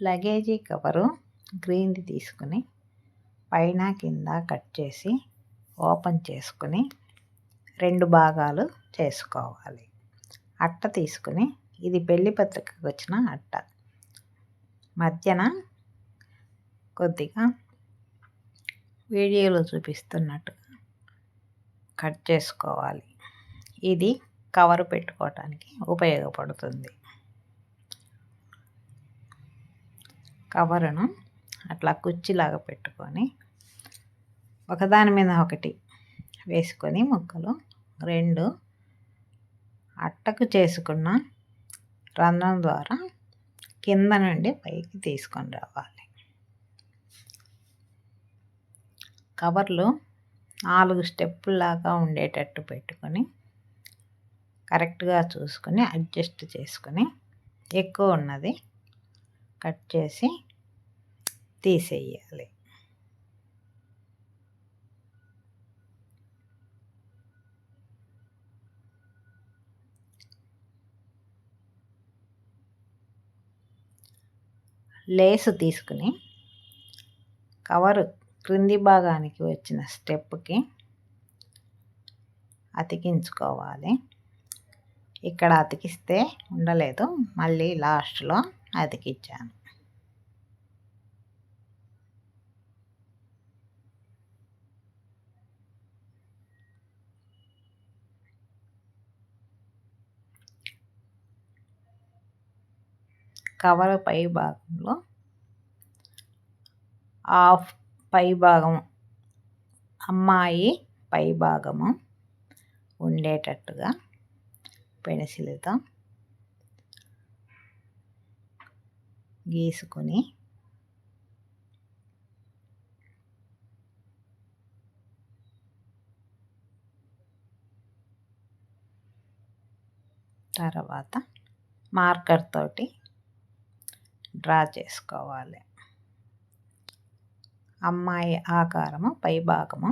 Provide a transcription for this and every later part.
Luggage cover గ్రీన్ది తీసుకుని పైన కింద కట్ చేసి ఓపెన్ చేసుకుని రెండు భాగాలు చేసుకోవాలి. అట్ట తీసుకుని ఇది పెళ్ళి పత్రికకు వచ్చిన అట్ట. మధ్యన కొద్దిగా వీడియోలో చూపిస్తున్నట్టుగా కట్ చేసుకోవాలి. ఇది కవర్ పెట్టుకోవటానికి ఉపయోగపడుతుంది. కవరును అట్లా కుర్చీలాగా పెట్టుకొని ఒకదాని మీద ఒకటి వేసుకొని ముక్కలు రెండు అట్టకు చేసుకున్న రంధ్రం ద్వారా కింద నుండి పైకి తీసుకొని రావాలి. కవర్లు నాలుగు స్టెప్పుల్లాగా ఉండేటట్టు పెట్టుకొని కరెక్ట్గా చూసుకొని అడ్జస్ట్ చేసుకొని ఎక్కువ ఉన్నది కట్ చేసి తీసేయాలి. లేసు తీసుకుని కవరు క్రింది భాగానికి వచ్చిన స్టెప్కి అతికించుకోవాలి. ఇక్కడ అతికిస్తే ఉండలేదు. మళ్ళీ లాస్ట్లో అతికిచ్చాను. కవర్ పై భాగంలో ఆఫ్ పై భాగం అమ్మాయి పై భాగము ఉండేటట్టుగా పెన్సిల్తో గీసుకొని తర్వాత మార్కర్ తోటి డ్రా చేసుకోవాలి. అమ్మాయి ఆకారము పైభాగము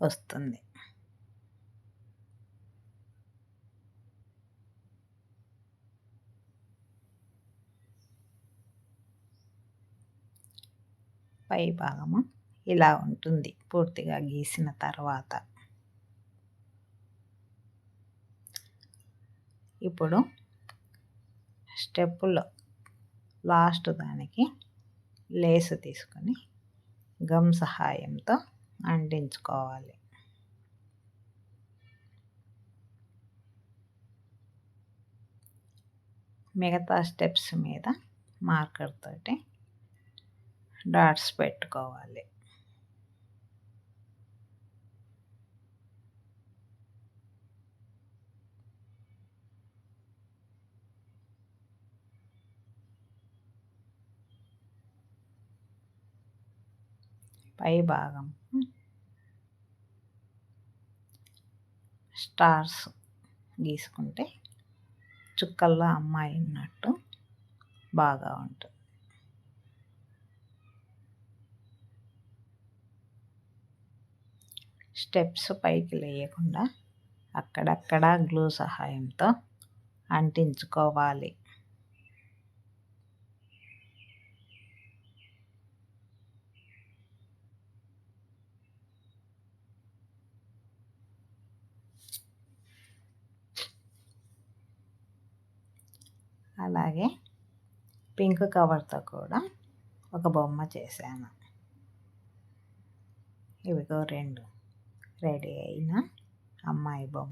వస్తుంది. పై భాగము ఇలా ఉంటుంది. పూర్తిగా గీసిన తర్వాత. ఇప్పుడు స్టెప్పులో లాస్ట్ దానికి లేసు తీసుకొని గమ్ సహాయంతో అంటించుకోవాలి. మిగతా స్టెప్స్ మీద మార్కర్ తోటి డాట్స్ పెట్టుకోవాలి. పై భాగం. స్టార్స్ గీసుకుంటే చుక్కల్లో అమ్మాయి ఉన్నట్టు బాగా ఉంటుంది. స్టెప్స్ పైకి లేయకుండా అక్కడక్కడ గ్లూ సహాయంతో అంటించుకోవాలి. అలాగే పింక్ కవర్తో కూడా ఒక బొమ్మ చేశాను. ఇవిగో రెండు. రెడీ అయిన అమ్మాయి బొమ్మ.